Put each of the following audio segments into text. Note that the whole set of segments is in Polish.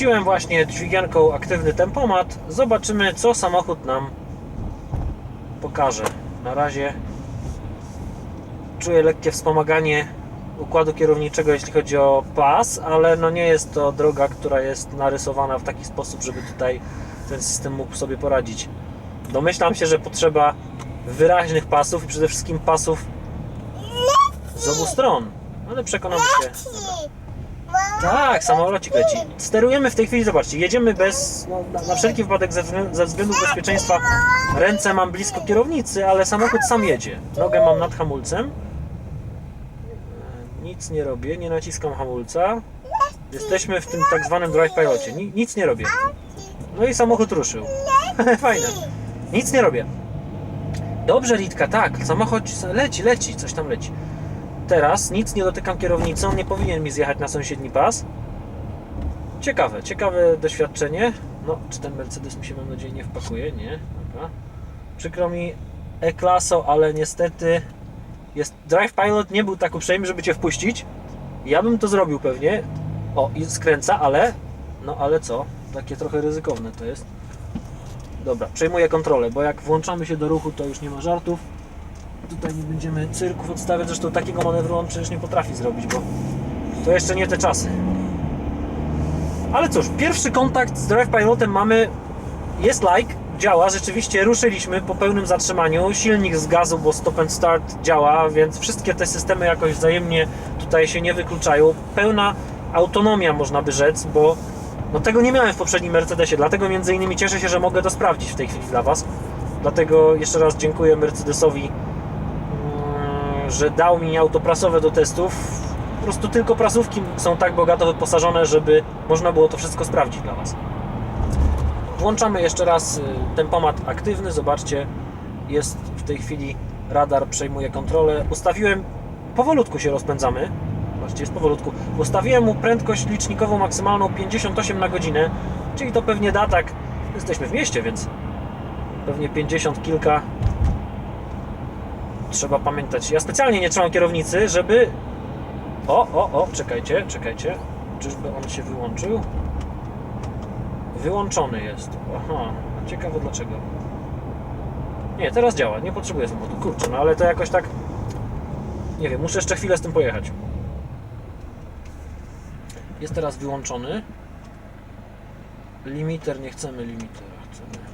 Puściłem właśnie dźwigianką aktywny tempomat. Zobaczymy, co samochód nam pokaże. Na razie czuję lekkie wspomaganie układu kierowniczego, jeśli chodzi o pas, ale no nie jest to droga, która jest narysowana w taki sposób, żeby tutaj ten system mógł sobie poradzić. Domyślam się, że potrzeba wyraźnych pasów i przede wszystkim pasów z obu stron, ale przekonamy się. Tak, samolocik leci. Sterujemy w tej chwili, zobaczcie, jedziemy bez, no, na, wszelki wypadek ze, wzglę- ze względu bezpieczeństwa ręce mam blisko kierownicy, ale samochód sam jedzie. Nogę mam nad hamulcem. E, Nic nie robię, nie naciskam hamulca. Jesteśmy w tym tak zwanym drive pilocie. Ni, nic nie robię. No i samochód ruszył. Fajne. Nic nie robię. Dobrze, Ritka, tak. Samochód leci, leci, coś tam leci. Teraz nic nie dotykam kierownicy, on nie powinien mi zjechać na sąsiedni pas. Ciekawe, ciekawe doświadczenie. No, czy ten Mercedes mi się mam nadzieję nie wpakuje? Nie, dobra. Przykro mi E-Klaso, ale niestety jest Drive Pilot nie był tak uprzejmy, żeby Cię wpuścić. Ja bym to zrobił pewnie. O, i skręca, ale no ale co? Takie trochę ryzykowne to jest. Dobra, przejmuję kontrolę, bo jak włączamy się do ruchu, to już nie ma żartów. Tutaj nie będziemy cyrków odstawiać, zresztą takiego manewru on przecież nie potrafi zrobić, bo to jeszcze nie te czasy. Ale cóż, pierwszy kontakt z Drive Pilotem mamy, jest like, działa, rzeczywiście ruszyliśmy po pełnym zatrzymaniu, silnik z gazu, bo stop and start działa, więc wszystkie te systemy jakoś wzajemnie tutaj się nie wykluczają. Pełna autonomia można by rzec, bo no tego nie miałem w poprzednim Mercedesie, dlatego między innymi cieszę się, że mogę to sprawdzić w tej chwili dla Was. Dlatego jeszcze raz dziękuję Mercedesowi, że dał mi auto prasowe do testów. Po prostu tylko prasówki są tak bogato wyposażone, żeby można było to wszystko sprawdzić dla Was. Włączamy jeszcze raz y, tempomat aktywny. Zobaczcie, jest w tej chwili radar, przejmuje kontrolę. Ustawiłem, powolutku się rozpędzamy. Zobaczcie, jest powolutku. Ustawiłem mu prędkość licznikową maksymalną 58 na godzinę, czyli to pewnie da tak. Jesteśmy w mieście, więc pewnie 50 kilka. Trzeba pamiętać. Ja specjalnie nie trzymam kierownicy, żeby. O, o, o, czekajcie, czekajcie. Czyżby on się wyłączył? Wyłączony jest. Aha, ciekawe dlaczego. Nie, teraz działa, nie potrzebuję samochodu. Kurczę, no ale to jakoś tak. Nie wiem, muszę jeszcze chwilę z tym pojechać. Jest teraz wyłączony. Limiter, nie chcemy limitera. Chcemy.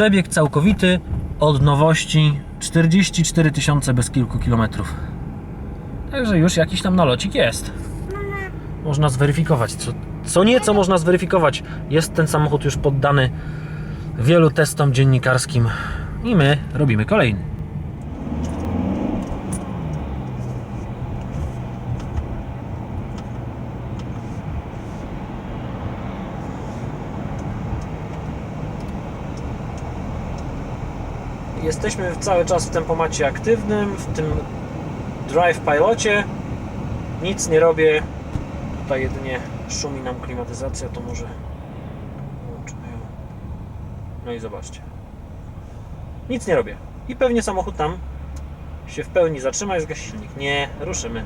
Przebieg całkowity od nowości 44 tysiące bez kilku kilometrów. Także już jakiś tam nalocik jest. Można zweryfikować. Co, co nieco można zweryfikować. Jest ten samochód już poddany wielu testom dziennikarskim i my robimy kolejny. Jesteśmy cały czas w tempomacie aktywnym, w tym drive pilocie. Nic nie robię. Tutaj jedynie szumi nam klimatyzacja, to może włączymy ją. No i zobaczcie. Nic nie robię. I pewnie samochód tam się w pełni zatrzyma i zgasi silnik. Nie, ruszymy.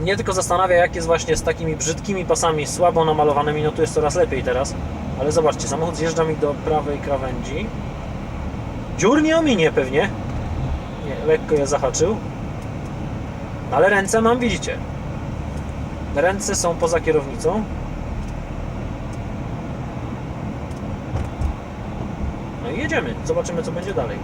Mnie tylko zastanawia, jak jest właśnie z takimi brzydkimi pasami, słabo namalowanymi, no tu jest coraz lepiej teraz. Ale zobaczcie, samochód zjeżdża mi do prawej krawędzi. Dziur nie ominie pewnie. Nie, lekko je zahaczył. Ale ręce mam, widzicie. Ręce są poza kierownicą. No i jedziemy. Zobaczymy, co będzie dalej.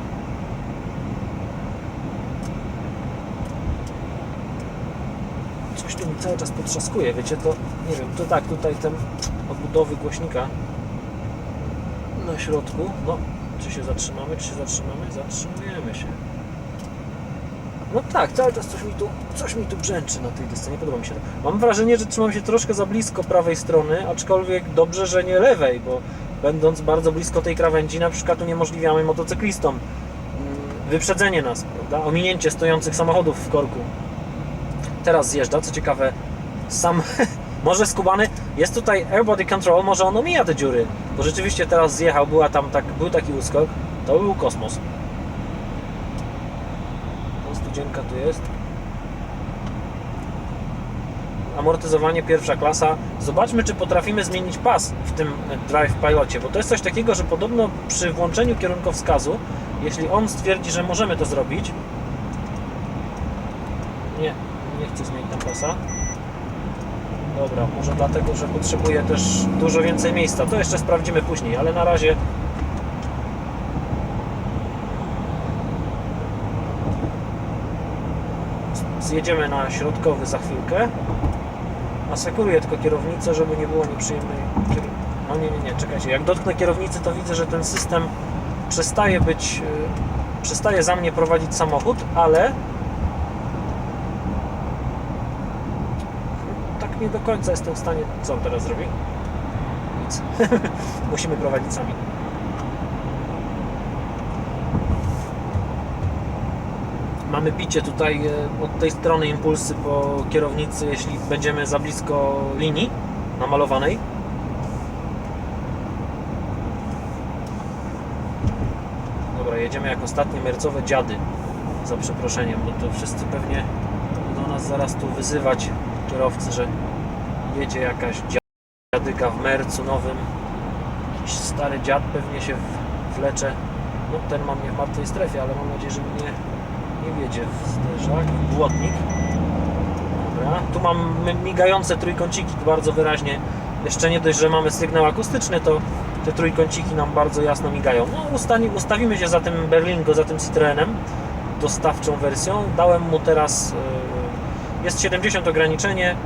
Coś tu mi cały czas potrzaskuje, wiecie, to nie wiem, to tak, tutaj ten odbudowy głośnika na środku. No, czy się zatrzymamy, czy się zatrzymamy? Zatrzymujemy się. No tak, cały czas coś mi tu, coś mi tu brzęczy na tej desce, nie podoba mi się to. Mam wrażenie, że trzymam się troszkę za blisko prawej strony, aczkolwiek dobrze, że nie lewej, bo będąc bardzo blisko tej krawędzi, na przykład uniemożliwiamy motocyklistom mm, wyprzedzenie nas, prawda? Ominięcie stojących samochodów w korku. Teraz zjeżdża, co ciekawe, sam może skubany, jest tutaj airbody control, może on omija te dziury, bo rzeczywiście teraz zjechał, była tam tak, był taki uskok, to był kosmos. No, studzienka tu jest. amortyzowanie pierwsza klasa. Zobaczmy, czy potrafimy zmienić pas w tym Drive Pilocie, bo to jest coś takiego, że podobno przy włączeniu kierunkowskazu, jeśli on stwierdzi, że możemy to zrobić, nie, nie chcę zmienić tam pasa. Dobra, może dlatego, że potrzebuję też dużo więcej miejsca. To jeszcze sprawdzimy później, ale na razie zjedziemy na środkowy za chwilkę. Asekuruję tylko kierownicę, żeby nie było nieprzyjemnej No nie, nie, nie, czekajcie. Jak dotknę kierownicy, to widzę, że ten system przestaje być, yy, przestaje za mnie prowadzić samochód, ale nie do końca jestem w stanie. Co on teraz zrobi? Nic. Musimy prowadzić sami. Mamy bicie tutaj e, od tej strony impulsy po kierownicy, jeśli będziemy za blisko linii namalowanej. Dobra, jedziemy jak ostatnie mercowe dziady. Za przeproszeniem, bo to wszyscy pewnie będą nas zaraz tu wyzywać kierowcy, że jedzie jakaś dziadyga w mercu nowym. Jakiś stary dziad pewnie się wlecze. No ten mam mnie w martwej strefie, ale mam nadzieję, że mnie nie wiedzie w zderzak. Błotnik. Dobra. Tu mam mi- migające trójkąciki bardzo wyraźnie. Jeszcze nie dość, że mamy sygnał akustyczny, to te trójkąciki nam bardzo jasno migają. No, ustani, ustawimy się za tym Berlingo, za tym Citroenem dostawczą wersją. Dałem mu teraz yy, jest 70 ograniczenie.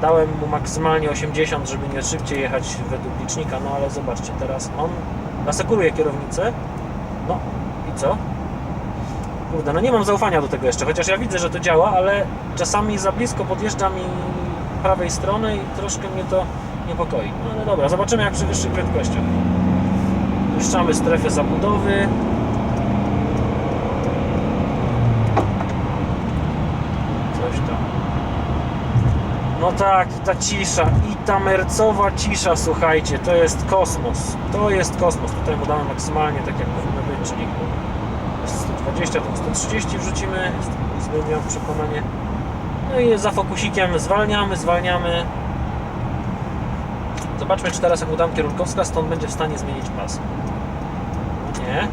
Dałem mu maksymalnie 80, żeby nie szybciej jechać według licznika. No ale zobaczcie, teraz on asekuruje kierownicę. No i co? Kurde, no nie mam zaufania do tego jeszcze, chociaż ja widzę, że to działa, ale czasami za blisko podjeżdża mi prawej strony i troszkę mnie to niepokoi. No ale dobra, zobaczymy jak przy wyższych prędkościach. Puszczamy strefę zabudowy. Coś tam. No tak, i ta cisza, i ta mercowa cisza, słuchajcie, to jest kosmos. To jest kosmos. Tutaj mu damy maksymalnie tak jak powinno być, czyli jest 120, to 130 wrzucimy, zmieniam przekonanie. No i za fokusikiem zwalniamy, zwalniamy. Zobaczmy, czy teraz jak mu dam kierunkowskaz, będzie w stanie zmienić pas. Nie.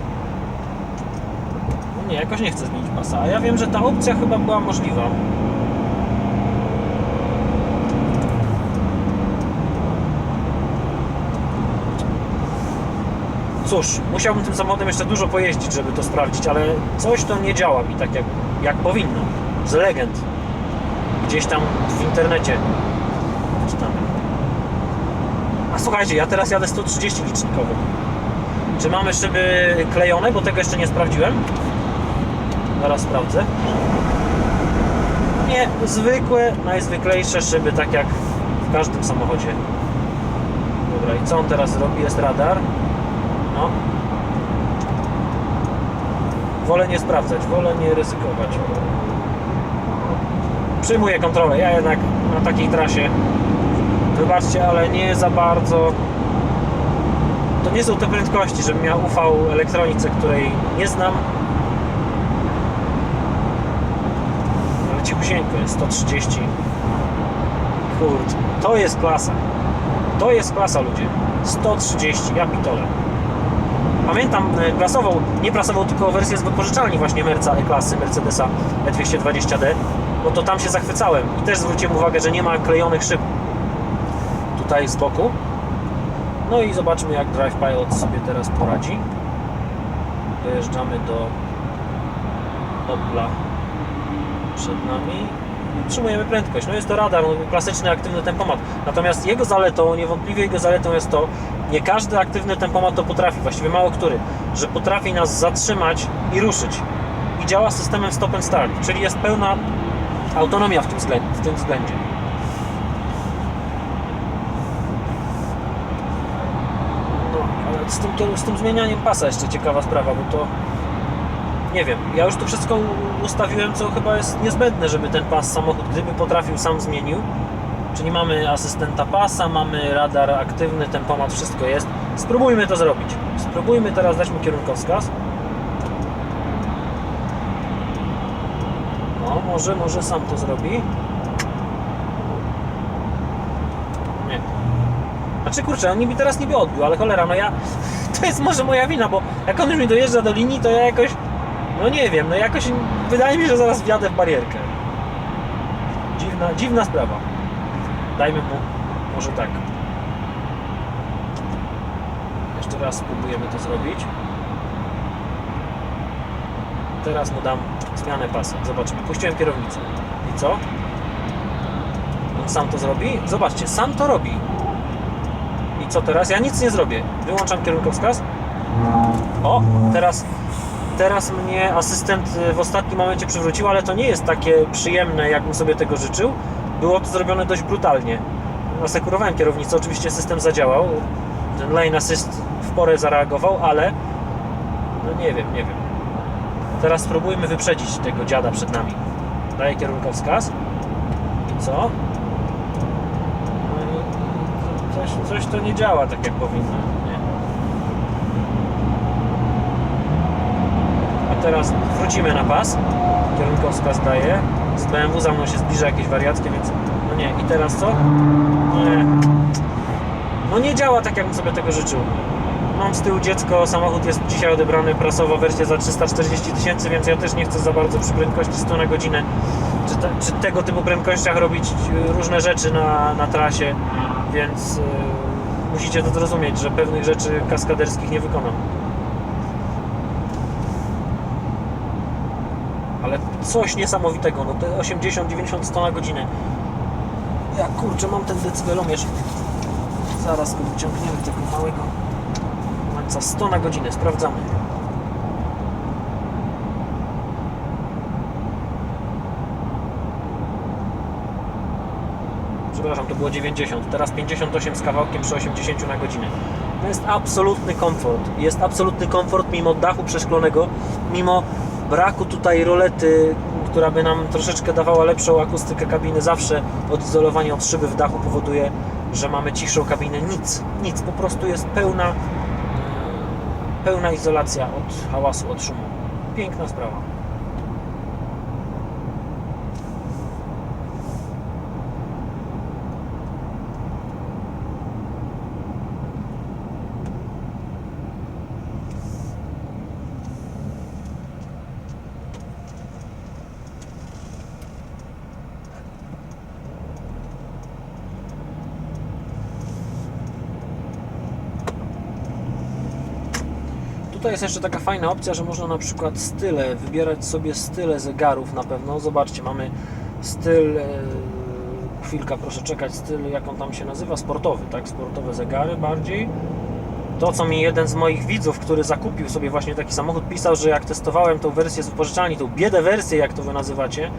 No nie, jakoś nie chce zmienić pasa. A ja wiem, że ta opcja chyba była możliwa. Cóż, musiałbym tym samochodem jeszcze dużo pojeździć, żeby to sprawdzić, ale coś to nie działa mi tak jak, jak powinno. Z legend. Gdzieś tam w internecie czytamy. A słuchajcie, ja teraz jadę 130 licznikowy. Czy mamy szyby klejone, bo tego jeszcze nie sprawdziłem? Zaraz sprawdzę. Nie, zwykłe, najzwyklejsze szyby, tak jak w każdym samochodzie. Dobra, i co on teraz robi? Jest radar. No. Wolę nie sprawdzać, wolę nie ryzykować. Przyjmuję kontrolę. Ja jednak na takiej trasie, wybaczcie, ale nie za bardzo. To nie są te prędkości, żebym miał ufał elektronice, której nie znam. Ale cichusieńko jest 130. Kurde, to jest klasa. To jest klasa, ludzie. 130, ja pitole. Pamiętam e, klasową, nie klasową, tylko wersję z wypożyczalni właśnie Merca E-klasy, Mercedesa E E220D, no to tam się zachwycałem i też zwróciłem uwagę, że nie ma klejonych szyb tutaj z boku. No i zobaczmy jak Drive Pilot sobie teraz poradzi. Dojeżdżamy do Opla przed nami. Utrzymujemy prędkość. No jest to radar, no, klasyczny aktywny tempomat. Natomiast jego zaletą, niewątpliwie jego zaletą jest to, nie każdy aktywny tempomat to potrafi, właściwie mało który, że potrafi nas zatrzymać i ruszyć. I działa systemem stop and start, czyli jest pełna autonomia w tym względzie. W tym względzie. No, ale z tym, z tym zmienianiem pasa jeszcze ciekawa sprawa, bo to nie wiem, ja już tu wszystko ustawiłem, co chyba jest niezbędne, żeby ten pas samochód, gdyby potrafił, sam zmienił. Czyli mamy asystenta pasa, mamy radar aktywny, tempomat, wszystko jest. Spróbujmy to zrobić. Spróbujmy teraz dać mu kierunkowskaz. No, może, może sam to zrobi. Znaczy kurczę, on mi teraz niby odbił, ale cholera, no ja... To jest może moja wina, bo jak on już mi dojeżdża do linii, to ja jakoś... No nie wiem, no jakoś... Wydaje mi się, że zaraz wjadę w barierkę. Dziwna, dziwna sprawa. Dajmy mu... Może tak. Jeszcze raz spróbujemy to zrobić. Teraz mu dam zmianę pasa. Zobaczmy. Puściłem kierownicę. I co? On sam to zrobi? Zobaczcie, sam to robi. I co teraz? Ja nic nie zrobię. Wyłączam kierunkowskaz. O, teraz, teraz mnie asystent w ostatnim momencie przywrócił, ale to nie jest takie przyjemne, jakbym sobie tego życzył. Było to zrobione dość brutalnie. Asekurowałem kierownicę, oczywiście system zadziałał. Ten lane assist w porę zareagował, ale no nie wiem, nie wiem. Teraz spróbujmy wyprzedzić tego dziada przed nami. Daję kierunkowskaz. I co? No i coś, coś to nie działa tak jak powinno. Nie. A teraz wrócimy na pas. Kierunkowskaz daję. Z BMW za mną się zbliża jakieś wariackie, więc no nie. I teraz co? Nie. No nie działa tak, jakbym sobie tego życzył. Mam z tyłu dziecko, samochód jest dzisiaj odebrany, prasowa wersja za 340 tysięcy, więc ja też nie chcę za bardzo przy prędkości 100 na godzinę, czy, te, czy tego typu prędkościach robić y, różne rzeczy na, na trasie, więc y, musicie to zrozumieć, że pewnych rzeczy kaskaderskich nie wykonam. Ale coś niesamowitego, no te 80, 90, 100 na godzinę. Ja kurczę, mam ten decybelomierz. Zaraz go wyciągniemy, tego małego za 100 na godzinę. Sprawdzamy. Przepraszam, to było 90. Teraz 58 z kawałkiem przy 80 na godzinę. To jest absolutny komfort. Jest absolutny komfort mimo dachu przeszklonego, mimo braku tutaj rolety, która by nam troszeczkę dawała lepszą akustykę kabiny. Zawsze odizolowanie od szyby w dachu powoduje, że mamy cichszą kabinę. Nic, nic. Po prostu jest pełna pełna izolacja od hałasu, od szumu. Piękna sprawa. Tutaj jest jeszcze taka fajna opcja, że można na przykład style, wybierać sobie style zegarów na pewno. Zobaczcie, mamy styl, e, chwilka proszę czekać, styl jak on tam się nazywa, sportowy, tak? Sportowe zegary bardziej. To, co mi jeden z moich widzów, który zakupił sobie właśnie taki samochód, pisał, że jak testowałem tą wersję z wypożyczalni, tą biedę wersję, jak to wy nazywacie,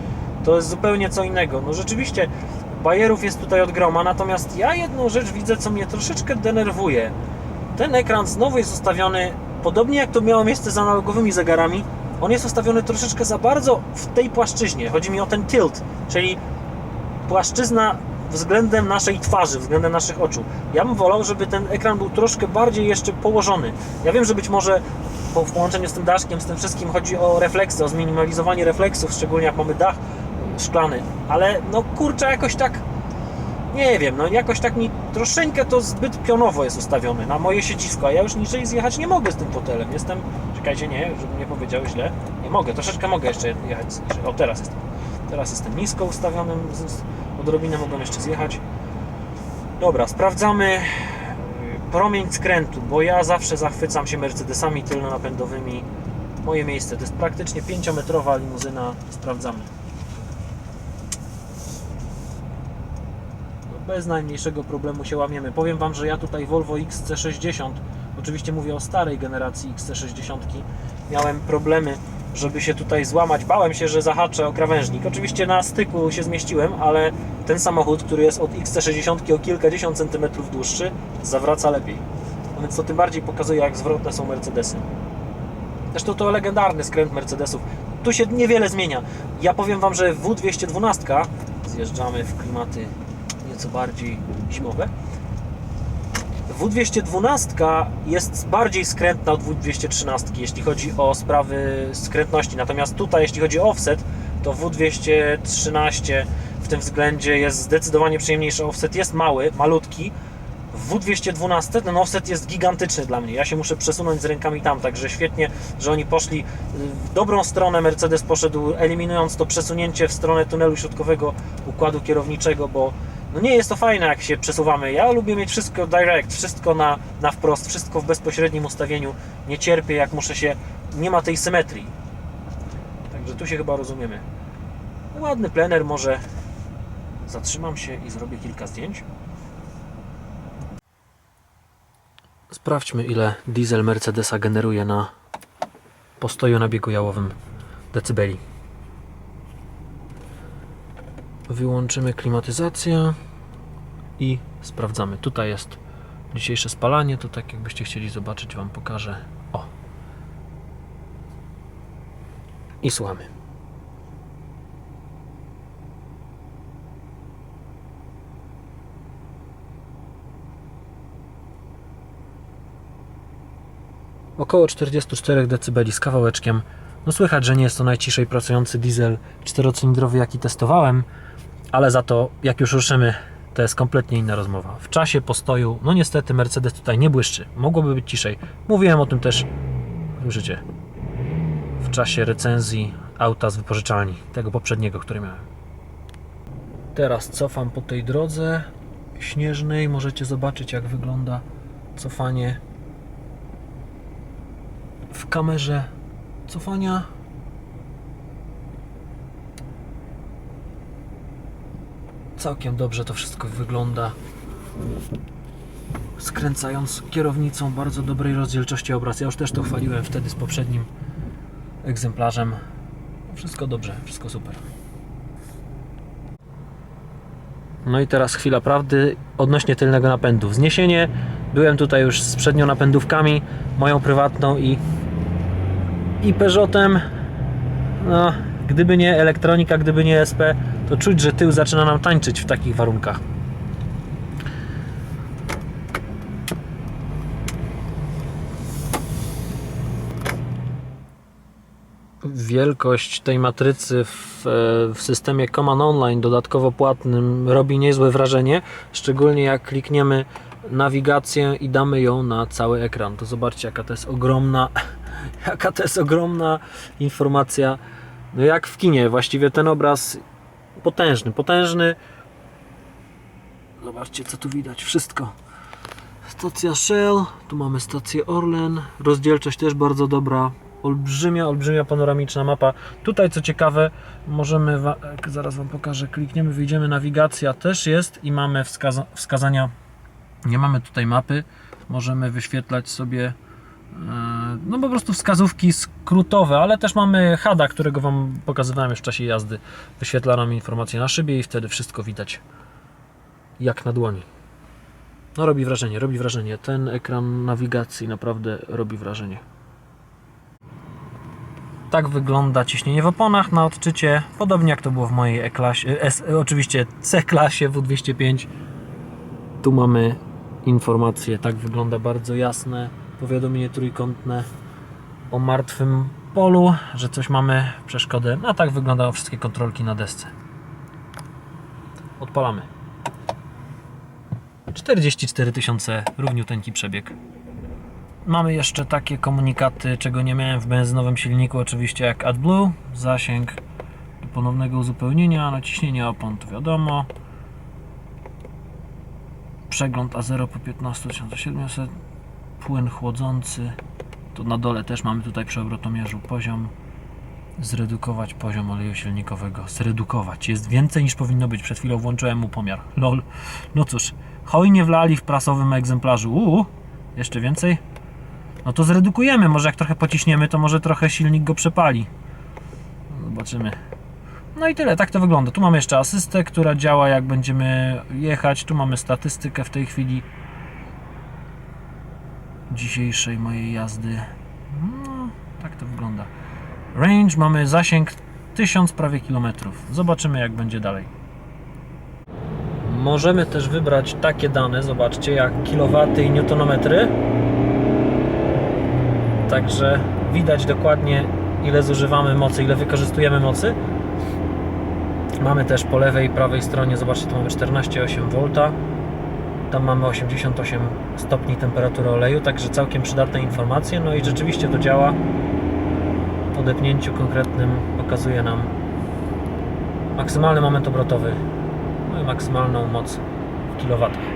to jest zupełnie co innego. No rzeczywiście, bajerów jest tutaj od groma, natomiast ja jedną rzecz widzę, co mnie troszeczkę denerwuje. Ten ekran znowu jest ustawiony Podobnie jak to miało miejsce z analogowymi zegarami, on jest ustawiony troszeczkę za bardzo w tej płaszczyźnie. Chodzi mi o ten tilt, czyli płaszczyzna względem naszej twarzy, względem naszych oczu. Ja bym wolał, żeby ten ekran był troszkę bardziej jeszcze położony. Ja wiem, że być może w połączeniu z tym daszkiem, z tym wszystkim chodzi o refleksy, o zminimalizowanie refleksów, szczególnie jak mamy dach szklany, ale no kurczę, jakoś tak nie wiem, no jakoś tak mi troszeczkę to zbyt pionowo jest ustawione na moje siedzisko, a ja już niżej zjechać nie mogę z tym fotelem. Jestem, czekajcie, nie, żebym nie powiedział źle. Nie mogę, troszeczkę mogę jeszcze jechać. O, teraz jestem. Teraz jestem nisko ustawionym, odrobinę mogłem jeszcze zjechać. Dobra, sprawdzamy yy, promień skrętu, bo ja zawsze zachwycam się Mercedesami tylnonapędowymi. Moje miejsce to jest praktycznie 5-metrowa limuzyna. Sprawdzamy. Bez najmniejszego problemu się łamiemy. Powiem Wam, że ja tutaj Volvo XC60, oczywiście mówię o starej generacji XC60, miałem problemy, żeby się tutaj złamać. Bałem się, że zahaczę o krawężnik. Oczywiście na styku się zmieściłem, ale ten samochód, który jest od XC60 o kilkadziesiąt centymetrów dłuższy, zawraca lepiej. Więc to tym bardziej pokazuje, jak zwrotne są Mercedesy. Zresztą to legendarny skręt Mercedesów. Tu się niewiele zmienia. Ja powiem Wam, że W212 zjeżdżamy w klimaty nieco bardziej zimowe. W212 jest bardziej skrętna od W213, jeśli chodzi o sprawy skrętności. Natomiast tutaj, jeśli chodzi o offset, to W213 w tym względzie jest zdecydowanie przyjemniejszy. Offset jest mały, malutki, W W212 ten offset jest gigantyczny dla mnie. Ja się muszę przesunąć z rękami tam, także świetnie, że oni poszli y, w dobrą stronę. Mercedes poszedł, eliminując to przesunięcie w stronę tunelu środkowego układu kierowniczego, bo no nie jest to fajne, jak się przesuwamy. Ja lubię mieć wszystko direct, wszystko na, na wprost, wszystko w bezpośrednim ustawieniu. Nie cierpię, jak muszę się. Nie ma tej symetrii. Także tu się chyba rozumiemy. Ładny plener, może zatrzymam się i zrobię kilka zdjęć. Sprawdźmy, ile diesel Mercedesa generuje na postoju na biegu jałowym decybeli. Wyłączymy klimatyzację i sprawdzamy. Tutaj jest dzisiejsze spalanie, to tak jakbyście chcieli zobaczyć, Wam pokażę. O! I słuchamy. Około 44 dB z kawałeczkiem. No słychać, że nie jest to najciszej pracujący diesel czterocylindrowy, jaki testowałem, ale za to jak już ruszymy, to jest kompletnie inna rozmowa. W czasie postoju, no niestety Mercedes tutaj nie błyszczy. Mogłoby być ciszej. Mówiłem o tym też, słyszycie, w czasie recenzji auta z wypożyczalni, tego poprzedniego, który miałem. Teraz cofam po tej drodze śnieżnej. Możecie zobaczyć, jak wygląda cofanie w kamerze cofania. Całkiem dobrze to wszystko wygląda. Skręcając kierownicą bardzo dobrej rozdzielczości obraz. Ja już też to chwaliłem wtedy z poprzednim egzemplarzem. Wszystko dobrze, wszystko super. No i teraz chwila prawdy odnośnie tylnego napędu. Wzniesienie. Byłem tutaj już z przednią napędówkami, moją prywatną i, i Peugeotem. No, gdyby nie elektronika, gdyby nie SP, to czuć, że tył zaczyna nam tańczyć w takich warunkach. wielkość tej matrycy w, e, w systemie Command Online dodatkowo płatnym robi niezłe wrażenie, szczególnie jak klikniemy nawigację i damy ją na cały ekran. To zobaczcie jaka to jest ogromna jaka to jest ogromna informacja. No jak w kinie, właściwie ten obraz potężny, potężny. Zobaczcie co tu widać, wszystko. Stacja Shell, tu mamy stację Orlen, rozdzielczość też bardzo dobra, olbrzymia, olbrzymia panoramiczna mapa. Tutaj co ciekawe, możemy, wa- zaraz Wam pokażę, klikniemy, wyjdziemy, nawigacja też jest i mamy wskaza wskazania, nie mamy tutaj mapy, możemy wyświetlać sobie no po prostu wskazówki skrótowe, ale też mamy HADA, którego Wam pokazywałem już w czasie jazdy. Wyświetla nam informacje na szybie i wtedy wszystko widać jak na dłoni. No robi wrażenie, robi wrażenie. Ten ekran nawigacji naprawdę robi wrażenie. Tak wygląda ciśnienie w oponach na odczycie, podobnie jak to było w mojej E-klasie, oczywiście C-klasie W205. Tu mamy informacje, tak wygląda bardzo jasne powiadomienie trójkątne o martwym polu, że coś mamy przeszkodę. A tak wyglądają wszystkie kontrolki na desce. Odpalamy. 44 tysiące, równiuteńki przebieg. Mamy jeszcze takie komunikaty, czego nie miałem w benzynowym silniku, oczywiście jak AdBlue, zasięg do ponownego uzupełnienia, naciśnienie opon to wiadomo. Przegląd A0 po 15700, płyn chłodzący, to na dole też mamy tutaj przy obrotomierzu poziom. Zredukować poziom oleju silnikowego. Zredukować. Jest więcej niż powinno być. Przed chwilą włączyłem mu pomiar. Lol. No cóż, hojnie wlali w prasowym egzemplarzu. Uuu, jeszcze więcej? No to zredukujemy. Może jak trochę pociśniemy, to może trochę silnik go przepali. Zobaczymy. No i tyle, tak to wygląda. Tu mamy jeszcze asystę, która działa jak będziemy jechać. Tu mamy statystykę w tej chwili dzisiejszej mojej jazdy. No, tak to wygląda. Range mamy zasięg 1000 prawie kilometrów. Zobaczymy jak będzie dalej. Możemy też wybrać takie dane, zobaczcie, jak kilowaty i newtonometry. Także widać dokładnie ile zużywamy mocy, ile wykorzystujemy mocy. Mamy też po lewej i prawej stronie, zobaczcie, tu mamy 14,8 V. Tam mamy 88 stopni temperatury oleju, także całkiem przydatne informacje. No i rzeczywiście to działa. W odepnięciu konkretnym pokazuje nam maksymalny moment obrotowy, no i maksymalną moc w kilowatach.